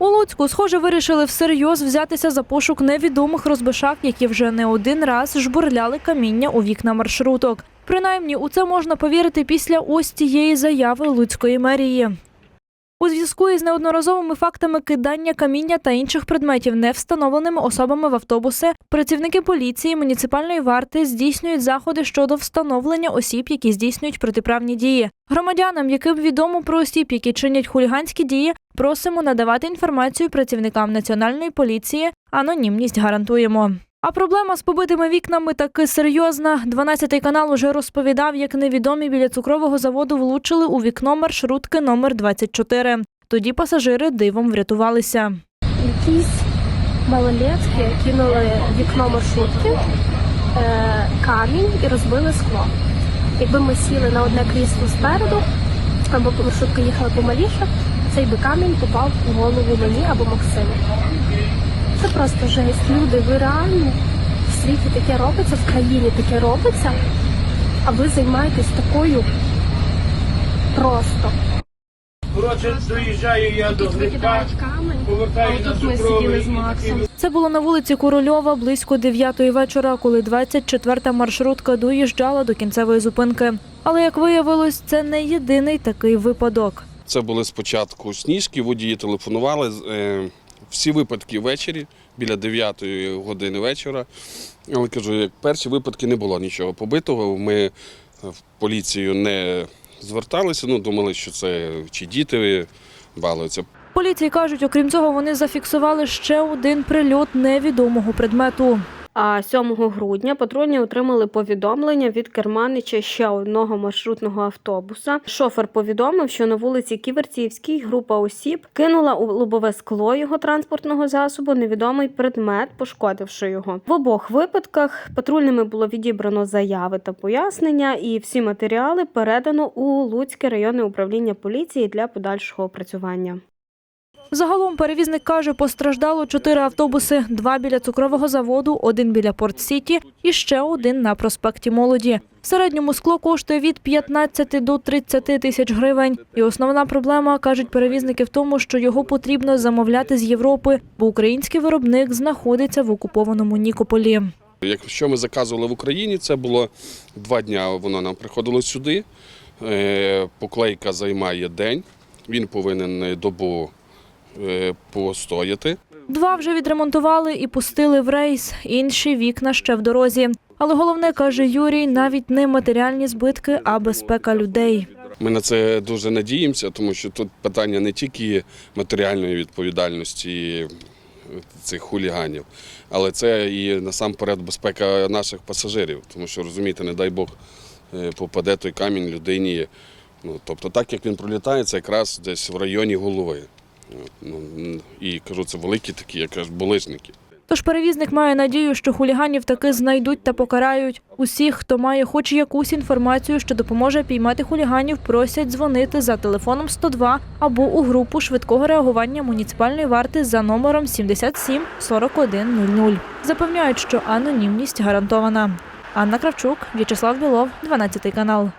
У Луцьку, схоже, вирішили всерйоз взятися за пошук невідомих розбишак, які вже не один раз жбурляли каміння у вікна маршруток. Принаймні, у це можна повірити після ось цієї заяви Луцької мерії. У зв'язку із неодноразовими фактами кидання каміння та інших предметів невстановленими особами в автобуси, працівники поліції муніципальної варти здійснюють заходи щодо встановлення осіб, які здійснюють протиправні дії. Громадянам, яким відомо про осіб, які чинять хуліганські дії, просимо надавати інформацію працівникам національної поліції. Анонімність гарантуємо. А проблема з побитими вікнами таки серйозна. 12-й канал уже розповідав, як невідомі біля цукрового заводу влучили у вікно маршрутки номер 24. Тоді пасажири дивом врятувалися. якісь малолетки кинули вікно маршрутки е, камінь і розбили скло. Якби ми сіли на одне крісло спереду, або маршрутка їхала помаліше, цей би камінь попав у голову мені або Максиму. Це просто жесть. Люди, ви реально в світі таке робиться, в країні таке робиться, а ви займаєтесь такою просто. Коротше, доїжджаю я до грибка, повертаю на Максом. Це було на вулиці Корольова близько 9-ї вечора, коли 24-та маршрутка доїжджала до кінцевої зупинки. Але як виявилось, це не єдиний такий випадок. Це були спочатку сніжки, водії телефонували. Всі випадки ввечері, біля 9 години вечора. Але кажу, як перші випадки не було нічого побитого. Ми в поліцію не зверталися, ну думали, що це чи діти балуються. Поліції кажуть, окрім цього, вони зафіксували ще один прильот невідомого предмету. А 7 грудня патрульні отримали повідомлення від керманича ще одного маршрутного автобуса. Шофер повідомив, що на вулиці Ківерцівській група осіб кинула у лобове скло його транспортного засобу невідомий предмет, пошкодивши його. В обох випадках патрульними було відібрано заяви та пояснення, і всі матеріали передано у Луцьке районне управління поліції для подальшого опрацювання. Загалом перевізник каже, постраждало чотири автобуси: два біля цукрового заводу, один біля Порт-Сіті і ще один на проспекті Молоді. В середньому скло коштує від 15 до 30 тисяч гривень. І основна проблема, кажуть перевізники, в тому, що його потрібно замовляти з Європи, бо український виробник знаходиться в окупованому Нікополі. Якщо ми заказували в Україні, це було два дні, воно нам приходило сюди. Е, Поклейка займає день, він повинен добу постояти. Два вже відремонтували і пустили в рейс, інші вікна ще в дорозі. Але головне, каже Юрій, навіть не матеріальні збитки, а безпека людей. Ми на це дуже надіємося, тому що тут питання не тільки матеріальної відповідальності цих хуліганів, але це і насамперед безпека наших пасажирів. Тому що розумієте, не дай Бог е, попаде той камінь людині. Ну, тобто, так як він пролітає, це якраз десь в районі голови. Ну, і кажу, це великі такі, як кажуть, булижники. Тож перевізник має надію, що хуліганів таки знайдуть та покарають. Усіх, хто має хоч якусь інформацію, що допоможе піймати хуліганів, просять дзвонити за телефоном 102 або у групу швидкого реагування муніципальної варти за номером 77 41 00. Запевняють, що анонімність гарантована. Анна Кравчук, В'ячеслав Білов, 12 канал.